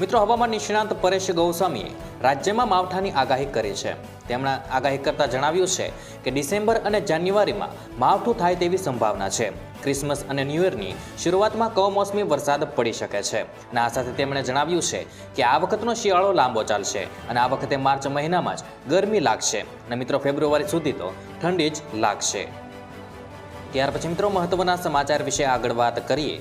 મિત્રો, હવામાન નિષ્ણાંત પરેશ ગૌસ્વામીએ રાજ્યમાં માવઠાની આગાહી કરી છે. તેમણે આગાહી કરતાં જણાવ્યું છે કે ડિસેમ્બર અને જાન્યુઆરીમાં માવઠું થાય તેવી સંભાવના છે. ક્રિસમસ અને ન્યૂ ઇયરની શરૂઆતમાં કમોસમી વરસાદ પડી શકે છે અને આ સાથે તેમણે જણાવ્યું છે કે આ વખતનો શિયાળો લાંબો ચાલશે અને આ વખતે માર્ચ મહિનામાં જ ગરમી લાગશે. અને મિત્રો, ફેબ્રુઆરી સુધી તો ઠંડી જ લાગશે. ત્યાર પછી મિત્રો, મહત્વના સમાચાર વિશે આગળ વાત કરીએ.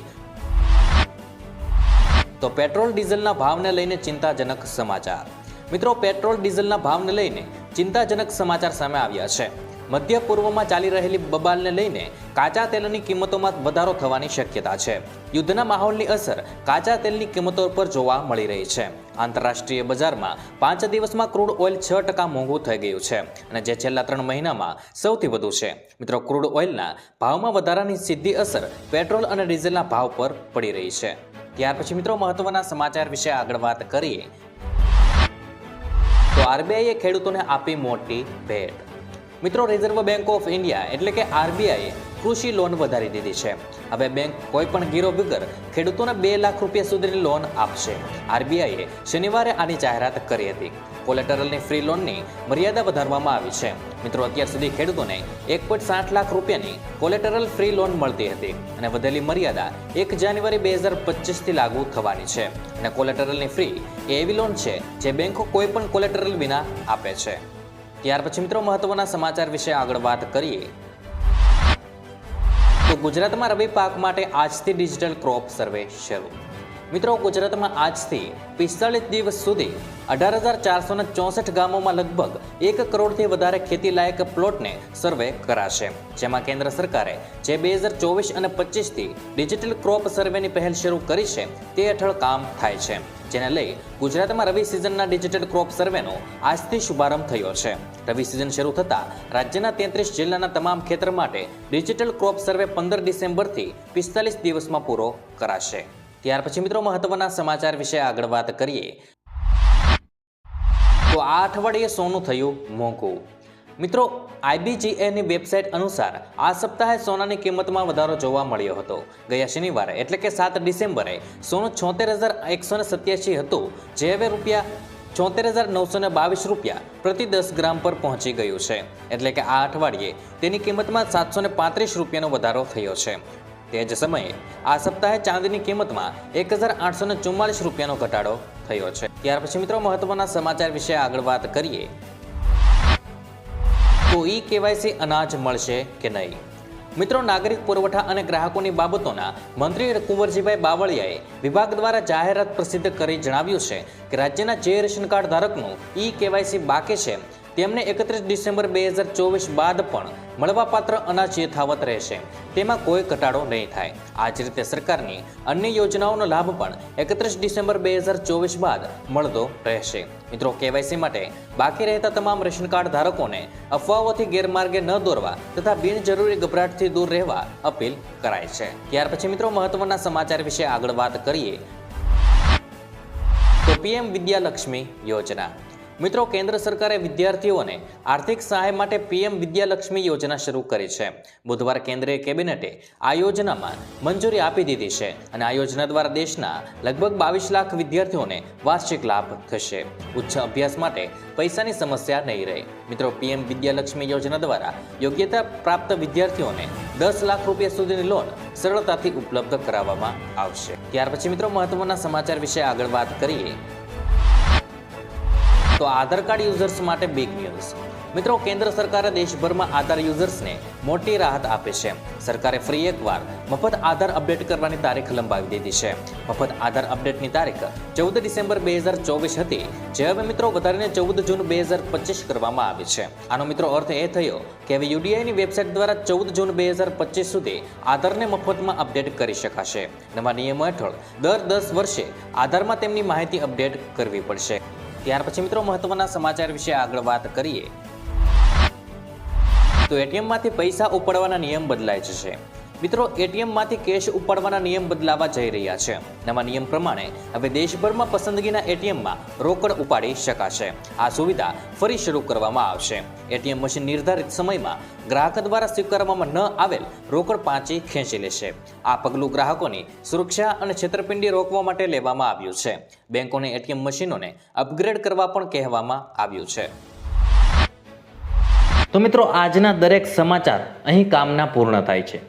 તો પેટ્રોલ ડીઝલના ભાવને લઈને ચિંતાજનક સમાચાર. મિત્રો, પેટ્રોલ ડીઝલના ભાવને લઈને ચિંતાજનક સમાચાર સામે આવ્યા છે. મધ્ય પૂર્વમાં ચાલી રહેલી બબાલને લઈને કાચા તેલની કિંમતોમાં વધારો થવાની શક્યતા છે. યુદ્ધના માહોલની અસર કાચા તેલની કિંમતો પર જોવા મળી રહી છે. આંતરરાષ્ટ્રીય બજારમાં પાંચ દિવસમાં ક્રૂડ ઓઇલ છ ટકા મોંઘું થઈ ગયું છે અને જે છેલ્લા ત્રણ મહિનામાં સૌથી વધુ છે. મિત્રો, ક્રૂડ ઓઇલના ભાવમાં વધારાની સીધી અસર પેટ્રોલ અને ડીઝલના ભાવ પર પડી રહી છે. ત્યાર પછી મિત્રો મહત્વના સમાચાર વિશે આગળ વાત કરીએ. તો આરબીઆઈએ ખેડૂતોને આપી મોટી ભેટ. મિત્રો રિઝર્વ બેંક ઓફ ઇન્ડિયા એટલે કે આરબીઆઈએ કૃષિ લોન વધારી દીધી છે. હવે બેંક કોઈ પણ ગીરો વગર ખેડૂતોને બે લાખ રૂપિયા સુધીની લોન આપશે. આરબીઆઈએ શનિવારે આની જાહેરાત કરી હતી. કોલેટરલની ફ્રી લોનની મર્યાદા વધારવામાં આવી છે. મિત્રો, અત્યાર સુધી ખેડૂતોને એક પોઈન્ટ સાઠ લાખ રૂપિયાની કોલેટરલ ફ્રી લોન મળતી હતી અને વધેલી મર્યાદા એક જાન્યુઆરી બે હજાર પચીસથી લાગુ થવાની છે. અને કોલેટરલની ફ્રી એ એવી લોન છે જે બેંકો કોઈ પણ કોલેટરલ વિના આપે છે. ત્યાર પછી મિત્રો, મહત્વના સમાચાર વિશે આગળ વાત કરીએ. ગુજરાતમાં રવિ પાક માટે આજથી ડિજિટલ ક્રોપ સર્વે શરૂ. મિત્રો, ગુજરાતમાં આજથી પિસ્તાળીસ દિવસ સુધી અઢાર હજાર ચારસો ને ચોસઠ ગામોમાં લગભગ એક કરોડથી વધારે ખેતીલાયક પ્લોટને સર્વે કરાશે, જેમાં કેન્દ્ર સરકારે જે બે હજાર ચોવીસ અને પચીસથી ડિજિટલ ક્રોપ સર્વેની પહેલ શરૂ કરી છે, તે હેઠળ કામ થાય છે. જેને લઈ ગુજરાતમાં રવિ સિઝનના ડિજિટલ ક્રોપ સર્વેનો આજથી શુભારંભ થયો છે. રવિ સિઝન શરૂ થતાં રાજ્યના તેત્રીસ જિલ્લાના તમામ ખેતર માટે ડિજિટલ ક્રોપ સર્વે પંદર ડિસેમ્બરથી પિસ્તાલીસ દિવસમાં પૂરો કરાશે. ત્યાર પછી મિત્રો મહત્વના સમાચાર વિશે આગળ વાત કરીએ. તો આ અઠવાડિયે સોનું થયું મોંઘું. મિત્રો આઈબીજીએની વેબસાઇટ અનુસાર આ સપ્તાહે સોનાની કિંમતમાં વધારો જોવા મળ્યો હતો. ગયા શનિવારે, એટલે કે સાત ડિસેમ્બરે, સોનું છોતેર હજાર એકસો સત્યાસી હતું, જે હવે રૂપિયા છોતેર હજાર નવસો ને બાવીસ રૂપિયા પ્રતિ દસ ગ્રામ પર પહોંચી ગયું છે. એટલે કે આ અઠવાડિયે તેની કિંમતમાં સાતસો ને પાંત્રીસ રૂપિયાનો વધારો થયો છે. તે જ સમયે આ સપ્તાહે ચાંદીની કિંમતમાં એક હજાર આઠસો ચુમ્માલીસ રૂપિયાનો ઘટાડો થયો છે. ત્યાર પછી મિત્રો મહત્વના સમાચાર વિશે આગળ વાત કરીએ. તો ઈ કેવાયસી અનાજ મળશે કે નહીં? મિત્રો, નાગરિક પુરવઠા અને ગ્રાહકોની બાબતોના મંત્રી કુંવરજીભાઈ બાવળિયાએ વિભાગ દ્વારા જાહેરાત પ્રસિદ્ધ કરી જણાવ્યું છે કે રાજ્યના જે રેશન કાર્ડ ધારકનું ઈ કેવાયસી બાકી છે તેમને એકત્રીસ ડિસેમ્બર બે હજાર ચોવીસ બાદ પણ મળવાપાત્ર અનાજ યથાવત રહેશે. તેમાં કોઈ ઘટાડો નહીં થાય. આ જ રીતે સરકારની અન્ય યોજનાઓનો લાભ પણ એકત્રીસ ડિસેમ્બર બે હજાર ચોવીસ બાદ મળતો રહેશે. મિત્રો, કેવાયસી માટે બાકી રહેતા તમામ રેશન કાર્ડ ધારકોને અફવાઓથી ગેરમાર્ગે ન દોરવા તથા બિનજરૂરી ગભરાટથી દૂર રહેવા અપીલ કરાય છે. ત્યાર પછી મિત્રો, મહત્વના સમાચાર વિશે આગળ વાત કરીએ. તો પીએમ વિદ્યાલક્ષ્મી યોજના. મિત્રો, કેન્દ્ર સરકારે વિદ્યાર્થીઓને આર્થિક સહાય માટે પીએમ વિદ્યાલક્ષ્મી યોજના શરૂ કરી છે. બુધવારે કેન્દ્રીય કેબિનેટે આ યોજનામાં મંજૂરી આપી દીધી છે અને આ યોજના દ્વારા દેશના લગભગ બાવીસ લાખ વિદ્યાર્થીઓને વાર્ષિક લાભ થશે. ઉચ્ચ અભ્યાસ માટે પૈસાની સમસ્યા નહીં રહે. મિત્રો, પીએમ વિદ્યાલક્ષ્મી યોજના દ્વારા યોગ્યતા પ્રાપ્ત વિદ્યાર્થીઓને દસ લાખ રૂપિયા સુધીની લોન સરળતાથી ઉપલબ્ધ કરાવવામાં આવશે. ત્યાર પછી મિત્રો, મહત્વના સમાચાર વિશે આગળ વાત કરીએ. તો આધાર કાર્ડ યુઝર્સ માટે બિગ ન્યૂઝ મિત્રો, કેન્દ્ર સરકારે દેશભરમાં આધાર યુઝર્સને મોટી રાહત આપે છે. સરકારે ફરી એકવાર મફત આધાર અપડેટ કરવાની તારીખ લંબાવી દીધી છે. મફત આધાર અપડેટની તારીખ ચૌદ ડિસેમ્બર બે હજાર ચોવીસ હતી, જે હવે મિત્રો વધારીને ચૌદ જૂન બે હજાર પચીસ કરવામાં આવી છે. આનો મિત્રો અર્થ એ થયો કે હવે યુડીઆઈની વેબસાઇટ દ્વારા ચૌદ જૂન બે હજાર પચીસ સુધી આધારને મફતમાં અપડેટ કરી શકાશે. નવા નિયમો હેઠળ દર દસ વર્ષે આધારમાં તેમની માહિતી અપડેટ કરવી પડશે. ત્યાર પછી મિત્રો મહત્વના સમાચાર વિશે આગળ વાત કરીએ. તો એટીએમમાંથી પૈસા ઉપાડવાના નિયમ બદલાય જશે મિત્રો એટીએમમાંથી કેશ ઉપાડવાના નિયમ બદલાવા જઈ રહ્યા છે. નવા નિયમ પ્રમાણે હવે દેશભરમાં પસંદગીના એટીએમમાં રોકડ ઉપાડી શકાશે. આ સુવિધા ફરી શરૂ કરવામાં આવશે. એટીએમ મશીન નિર્ધારિત સમયમાં ગ્રાહક દ્વારા સ્વીકારવામાં ન આવેલ રોકડ પાંચી ખેંચી લેશે. આ પગલું ગ્રાહકોની સુરક્ષા અને છેતરપિંડી રોકવા માટે લેવામાં આવ્યું છે. બેંકોને એટીએમ મશીનોને અપગ્રેડ કરવા પણ કહેવામાં આવ્યું છે. તો મિત્રો, આજના દરેક સમાચાર અહીં કામના પૂર્ણ થાય છે.